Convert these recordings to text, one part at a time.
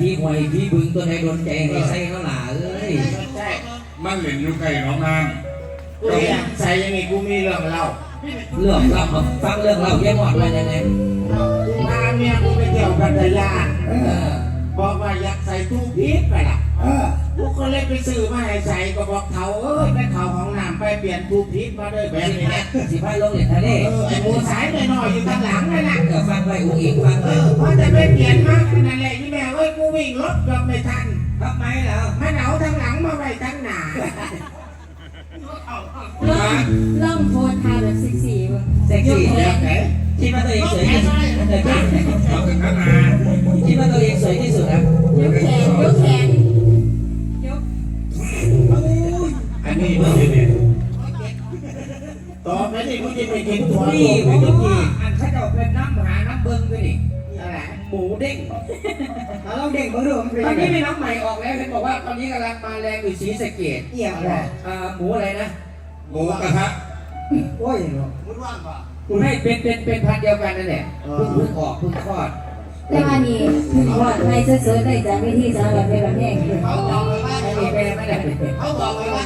พี่หวยพี่บึงตัวไหนโดนใจให้ใส่เขาหล่าเอ้ยใช่มันเหล่นอยู่ไกลน้องน้กูอยากใส่ยังไงกูมีเรื่องเล่าเรื่องเล่ามาฟังเรื่องเล่าแย่หมดเลยยังไงกูพาเมียกูไปเที่ยวกันแต่ยานเออบอกว่าอยากใส่ตู้พีชไปล่ะ กูก็เลยไปซื้อมาให้ใส่ก็บอกเขาเอ้ยไปเขาห้องน้ำไปเปลี่ยนตู้พีชมาด้วยแบบสินี้พานะสิพาลงเหรียญทะเลเออไอ้หมูสายหน่อยๆอยู่ข้างหลังนั่นน่ะเออฟังไปอุ้งอิงฟังเอไปอพอจะไปเปลี่ยนมานั่นแหละที่แม่เอ้ยกูวิ่งรถเกือบไม่ทันทำไมแล้วมันเอาทั้งหลังมาไว้ทั้งหน้าเริ่มเริ่มโพสท่าแบบสิกสี่บ่เซ็กซี่แล้แล้ววไหนคิดว่าตัวเองสวยที่สุดเออำเอาถึงขนาดคิดว่าตัวเองสวยที่สุดครับยกแขนยกแขน นนี้มึงเนี่ยต่อไปนี่มึงจะไปกินตัวนี่มึงงกี่กี่อันเขาจะเป็นน้ำหาน้ำเบิ้งด้วยนี่อะไรหมูเด้งถ้าเราเด็กมาดูมันเป็นตอนนี้มีน้องใหม่ออกแล้วเห็นบอกว่าตอนนี้กำลังมาแรงอยู่สีสะเกดเอี่ยมเลยอ่าหมูอะไรนะหมูกระทะโอ้ยเนาะมึงว่างป่ะคุณให้เป็นเป็นเป็นพันเดียวกันนั่นแหละเพิ่งเพิ่งออกเพิ่งคลอดแต่ว่านี่ว่าใครเสริญได้จากวิธีสารแบเป็นแบบแห้เขาบอกเลยว่าเขาบอกเลยว่า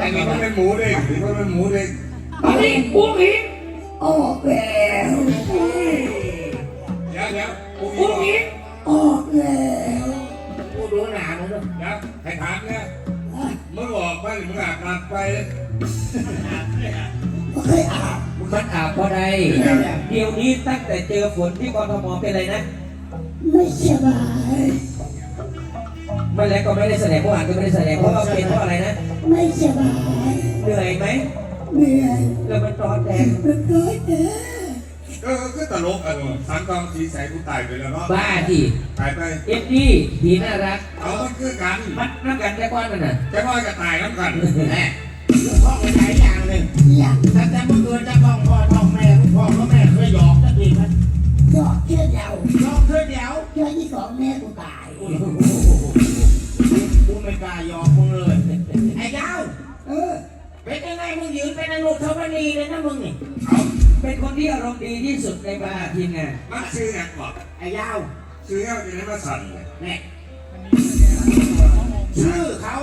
ไอ้นี่มันเป็นหมูเด็กหรือมันเป็นหมูเด็กตอนนี้ปุ้งอิงโอ้แก้วเดี๋ยวเดี๋ยวกูอีปุ้งกอิงโอ้แก้วกูดูหนาแล้วเนาะเดี๋ยวให้ถามเนี่ยมึงออกไปหรือมึงอาบน้ำไปไม่เคยอาบมันอาบพอใดเดี๋ยวนี้ตั้งแต่เจอฝนที่กรทมเป็นอะไรนะ ไม่สบายไม่แล้วก็ไม่ได้แสดงเมื่อวานก็ไม่ได้แสดงเพราะว่าเป็นเพราะอะไรนะ ไม่สบายเหนื่อยไหมเหนื่อยแล้วมันร้อนแดงเป็นร้อยแก้วก็ก็ตลกอะหนูสังกองสีใสกูตายไปแล้วเนาะบ้าที่ตายไปเอ็ดดี้ผีน่ารักเอามันคือกันมันน้ำกันแต่ก้อนมันน่ะจะว่าจะตายน้ำกันแม่พ่อไปไหนอย่างหนึ่งอย่างตั้งแต่เมื่อคืนจะ นุทวนีเลยนะมึงนี่เอาเป็นคนที่อารมณ์ดีที่สุดในบรรดาทีมงานมันซื้อแอกบอกไอ้ยาวซื้อแอกจะได้มาสั่นเนี่ยชื่อเขา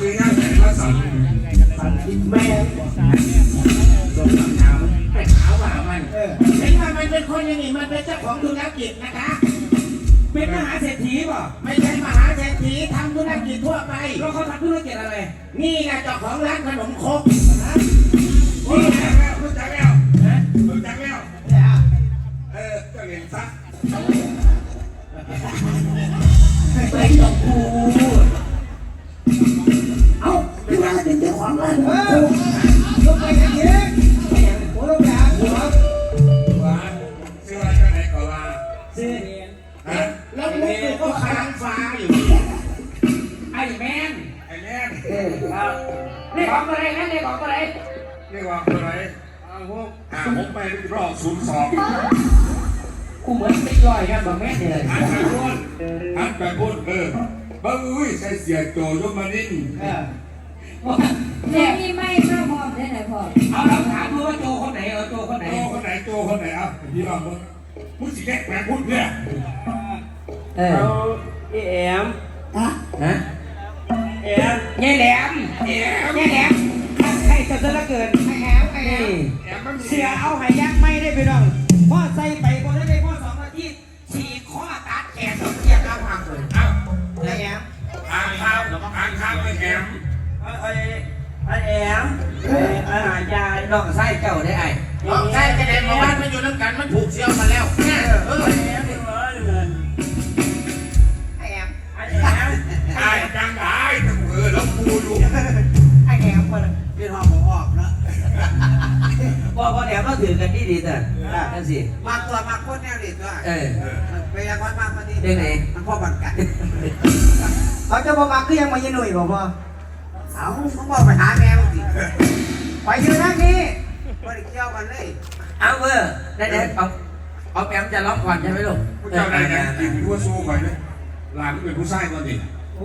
ซื้อแอกจะได้มาสั่นแม่สมคำถามไปถามว่ามันเห็นว่ามันเป็นคนอย่างนี้มันเป็นเจ้าของธุรกิจนะคะ เป็นมหาเศรษฐีป่ะไม่ใช่มหาเศรษฐีทำธุรกิจทั่วไป แล้วเขาทำธุรกิจอะไร นี่แหละเจ้าของร้านขนมครกรู้ ฟ้าอยู่ ไอ้แมนไอ้แม่นเออเรียกของอะไรนะเรียกของอะไรเรียกว่าอะไรอ่าพวกอ่าผมไปรอบศูนย์สองกูเหมือนติดรอยกันแบบแม่เนี่ยหันไปพูดหันไปพูดเออบ้าอุ้ยใส่เสียโจยกมานิ่งเออแม่มีไม่เข้าพร้อมได้ไหนพร้อมเอาเราถามดูว่าโจคนไหนเอาโจคนไหนโจคนไหนโจคนไหนอะพี่ลองมึงมึงสิแกแปลพูดเนี่ยเออ เอาเอ็มอะฮะเอ็มยายแหลมแอมยายแหลมใครจะซะเหลือเกินไอ้แอมไอ้แอนี่มแอมมันเสียเอาหายักไม่ได้ไปน้องพ่อใส่ไปบ่ได้ไปพ่อสองนาทีฉีกข้อตัดแขนต้องเกียร์กลางหักเลยเอ้าไอ้แอมอ่างข้าวอ่างข้าวไอ้แอมไอ้ไอ้แอมไอ้หายายน้องไส้เจ้าได้ไอ้น้องใช่จะเด็นมาบ้านมันอยู่น้ำกันมันผูกเสียวมาแล้วเนี่ยเออไอ้แอมไอ้ จังได้ทั้งเออแล้วกูดูไอ้แอมมันเป็นหอบของออกนะพอพอแหลมเราถือกันดีดีแต่นั่นสิมากตัวมากคนแนวนี้ตัวเออไปยังวัดมากมาดีเรื่องไหนมันพ่อบันกันเขาจะบอกมาคือยังมายืนหนุ่ยบอกพ่อเอาเขาบอกไปหาแมวสิไปยืนนั่งนี่บริเกี่ยวกันเลยเอาเวอร์ได้เด็เอาเอาแอมจะร้องก่อนใช่ไหมลูกผู้เจ้าไหนกันกินทั่วสู้ไปเลยหมหลานเป็นผู้ชายก่อนดิ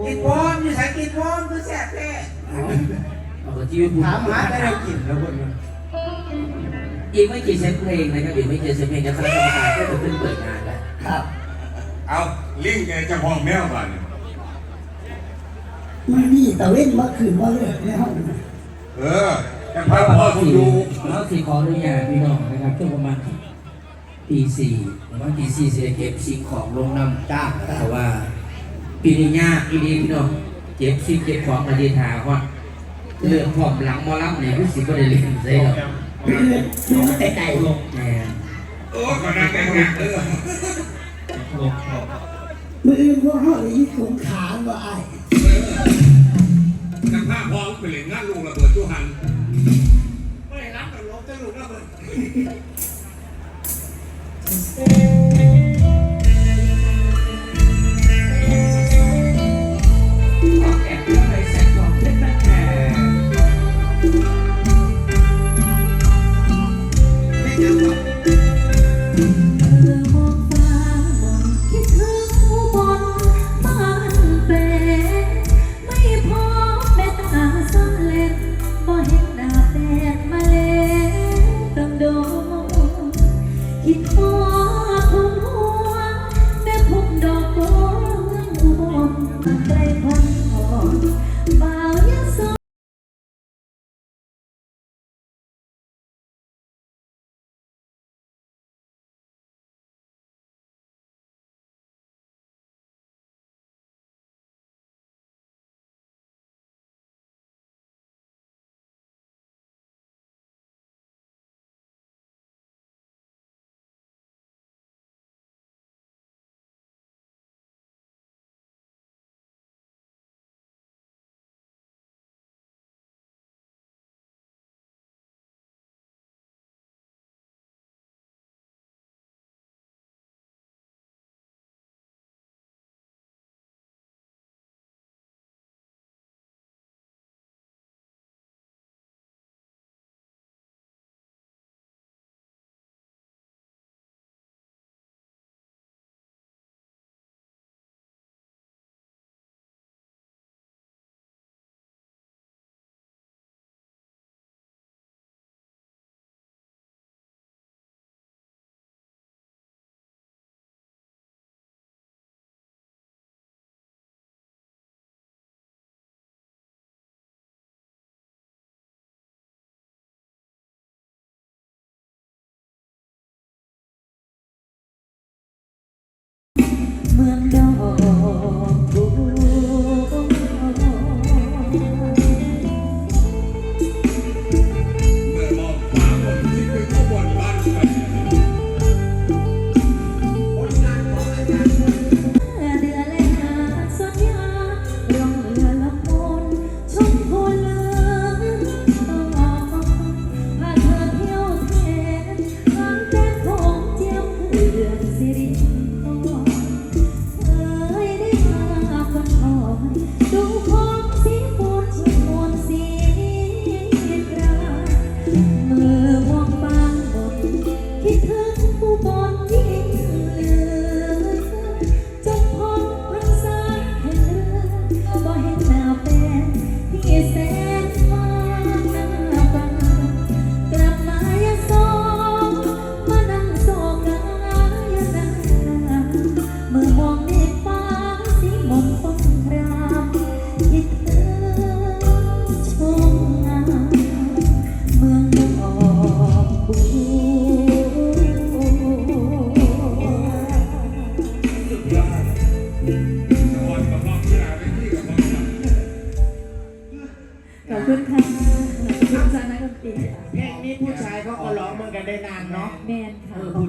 กินพร้อมอยู่ใส่กินพร้อมคือแซ่บแท้เอาชีวิตถามหาแต่ได้กินแล้วคนอีกไม่กี่เซนเพลงนะครับอีกไม่กี่เซนเพลงจะคณะกรรมการก็จะขึ้นเปิดงานแล้วครับ เอาลิงแกจะห้องแมวบ้านมันนี่ตะเว้นเมื่อคืนว่าเลยในห้องเออจะพาพ่อคุณดูเราสี่ขออนุญาตพี่น้องนะครับช่วงประมาณตีสี่ประมาณตีสี่เสียเก็บสิ่งของลงน้ำจ้าแต่ว่า ปีนี้ยากปีนี้พี่น้องเก็บสิ่งเก็บของมาดีทาว่าเรื่องผอมหลังหมอลำเนี่ยรู้สึกว่าได้เรียนได้หรอกเพื่อนดูแต่ไก่แหมโอ้ก็นั่งแกงเออมืออื่นพวกเขาเลยยิ่งสงขาว่าไอ้นักภาพพอไปเล่นงานลุงระเบิดตู้หันไม่รับกับลบจะลุงระเบิด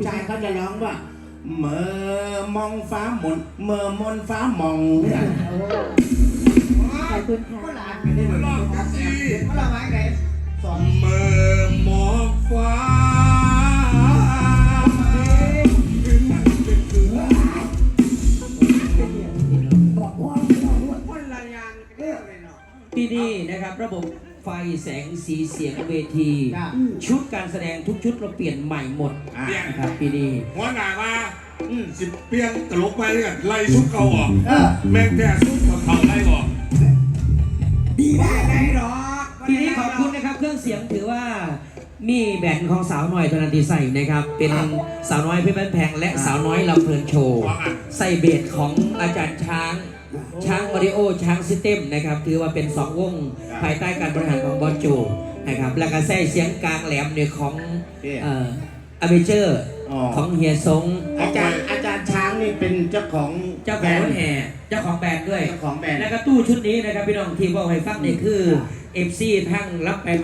ชายเขาจะร้องว่าเมื่อมองฟ้าหมุนเมื่อมนฟ้ามองกันขอบคุณค่ะรอบที่สี่มาละไม้ไหนสองเมื่อมองฟ้าเป็นคือคนละอย่างเรื่องเลยเนาะปีนี้นะครับระบบ ไฟแสงสีเสียงเวที จ้ะ ชุดการแสดงทุกชุดเราเปลี่ยนใหม่หมดเปลี่ยนนะครับปีนี้หัวหน้ามาอืมสิเปลี่ยนตลกไปกันไล่ชุดเขาออกเออ แม่งแต่ชุดเขาเขาไล่ออกดีได้ไหนหรอกปีนี้ขอบคุณนะครับ เครื่องเสียงถือว่า มีแบนของสาวน้อยธนันติใส่นะครับ เป็นสาวน้อยเพชรบ้านแพงและสาวน้อยลำเพลินโชว์ใส่เบสของอาจารย์ช้าง ช้างมาริโอช้างซิสเต็มนะครับถือว่าเป็นสองวงภายใต้การบริหารของบอสโจนะครับแล้วก็แท้เสียงกลางแหลมเนี่ยของเอ่ออเมเจอร์อ๋อของเฮียซงอาจารย์อาจารย์ช้างนี่เป็นเจ้าของเจ้าของรถแห่เจ้าของแบรนด์ด้วยเจ้าของแบรนด์แล้วก็ตู้ชุดนี้นะครับพี่น้องที่บอกให้ฟังเนี่ยคือ FC ทั้งรับไปมา